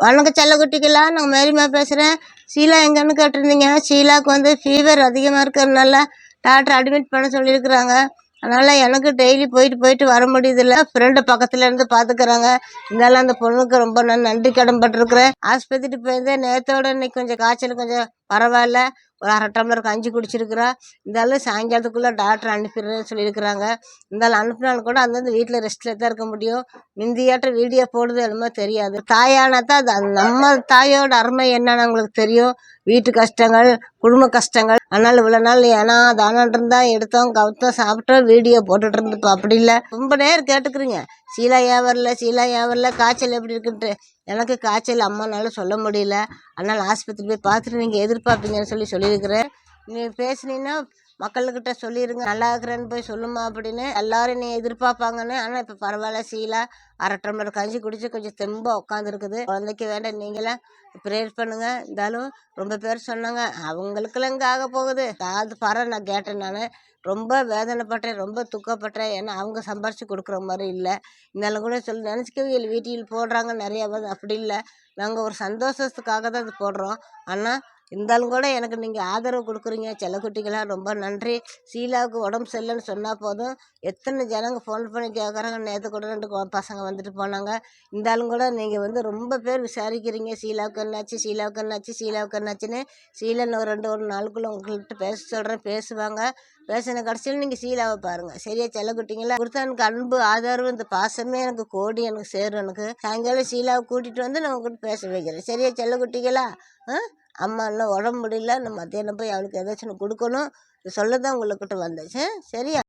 வணக்கம் செல்லக்குட்டிக்கெல்லாம் நான் மேரிமா பேசுகிறேன் ஷீலா எங்கன்னு கேட்டிருந்தீங்க. ஷீலாவுக்கு வந்து ஃபீவர் அதிகமாக இருக்கிறதுனால டாக்டர் அட்மிட் பண்ண சொல்லியிருக்கிறாங்க. அதனால் எனக்கு டெய்லி போயிட்டு போயிட்டு வர முடியுதில்ல. ஃப்ரெண்டு பக்கத்தில் இருந்து பார்த்துக்கிறாங்க இருந்தாலும் அந்த பொண்ணுக்கு ரொம்ப நான் நன்றி கடன்பட்டிருக்கிறேன் ஆஸ்பத்திரி ஆஸ்பத்திரிக்கு போயிருந்தேன். நேற்றோட இன்னைக்கு கொஞ்சம் காய்ச்சல் கொஞ்சம் பரவாயில்ல. ஒரு அரை டம்ளர் கஞ்சி குடிச்சிருக்கிறா. இருந்தாலும் சாயங்காலத்துக்குள்ளே டாக்டர் அனுப்பிடுறேன்னு சொல்லியிருக்கிறாங்க. இருந்தாலும் அனுப்பினாலும் கூட அந்தந்த வீட்டில் ரெஸ்ட்டில் தான் இருக்க முடியும். முந்தியாட்டம் வீடியோ போடுறது என்னமோ தெரியாது. தாயானா தான் அது. நம்ம தாயோட அருமை என்னன்னு அவங்களுக்கு தெரியும். வீட்டு கஷ்டங்கள் குடும்ப கஷ்டங்கள். அதனால் இவ்வளோ நாள் ஏன்னா தானம் இருந்தால் எடுத்தோம் கவுத்தோம் சாப்பிட்டோம் வீடியோ போட்டுட்டு இருந்தப்போ அப்படி இல்லை. ரொம்ப நேரம் கேட்டுக்கிறீங்க. சீலா ஏன் வரல சீலா ஏன் வரல காய்ச்சல் எப்படி இருக்குன்ட்டு. எனக்கு காய்ச்சல் அம்மானால சொல்ல முடியல. அதனால் ஆஸ்பத்திரி போய் பார்த்துட்டு நீங்கள் எதிர்பார்ப்பீங்கன்னு சொல்லி சொல்லியிருக்கிறேன். நீ பேசுனீங்கன்னா மக்கள்கிட்ட சொல்லிடுங்க நல்லா இருக்கிறேன்னு போய் சொல்லுமா அப்படின்னு எல்லாரும் நீ எதிர்பார்ப்பாங்கன்னு. ஆனால் இப்போ பரவாயில்ல சீலா அரை டம்ளர் கஞ்சி குடிச்சு கொஞ்சம் தெம்பாக உட்காந்துருக்குது குழந்தைக்கு வேண்டாம் நீங்களாம் ப்ரேயர் பண்ணுங்க. இருந்தாலும் ரொம்ப பேர் சொன்னாங்க அவங்களுக்குலாம் இங்கே ஆக போகுது. அது பர நான் கேட்டேன் நான். ரொம்ப வேதனைப்பட்டேன் ரொம்ப துக்கப்பட்டேன். ஏன்னா அவங்க சம்பாரிச்சு கொடுக்குற மாதிரி இல்லை. இருந்தாலும் கூட சொல்லி நினச்சிக்கவே வீட்டில் போடுறாங்க நிறையா அப்படி இல்லை. நாங்கள் ஒரு சந்தோஷத்துக்காக தான் இது போடுறோம். ஆனால் இருந்தாலும் கூட எனக்கு நீங்கள் ஆதரவு கொடுக்குறீங்க. செல்லக்குட்டிக்கெல்லாம் ரொம்ப நன்றி. ஷீலாவுக்கு உடம்பு சரியில்லைன்னு சொன்னால் போதும். எத்தனை ஜனங்க ஃபோன் பண்ணி கேட்குறாங்க நேற்று கூட ரெண்டு பசங்க வந்துட்டு போனாங்க. இருந்தாலும் கூட நீங்கள் வந்து ரொம்ப பேர் விசாரிக்கிறீங்க. ஷீலாவுக்கு என்னாச்சு ஷீலாவுக்கு என்னாச்சு ஷீலாவுக்கு என்னாச்சுன்னு. ஷீலன் ஒரு ரெண்டு ஒரு நாளுக்குள்ளே உங்கள்கிட்ட பேச சொல்கிறேன் பேசுவாங்க. பேசின கடைசியில் நீங்கள் ஷீலாவை பாருங்கள் சரியா? செல்லக்குட்டிங்களா கொடுத்தா எனக்கு அன்பு ஆதரவு இந்த பாசமே எனக்கு கோடி எனக்கு சேரும் எனக்கு. சாயங்காலம் ஷீலாவை கூட்டிகிட்டு வந்து நான் உங்ககிட்ட பேச வைக்கிறேன். சரியா? செல்லக்குட்டிங்களா ஆ? அம்மா இன்னும் உடம்பு முடியல நான் மத்தியானம் போய் அவளுக்கு ஏதாச்சும் ஒன்று கொடுக்கணும். சொல்ல தான் உங்கள்கிட்ட வந்தேன். சரியா?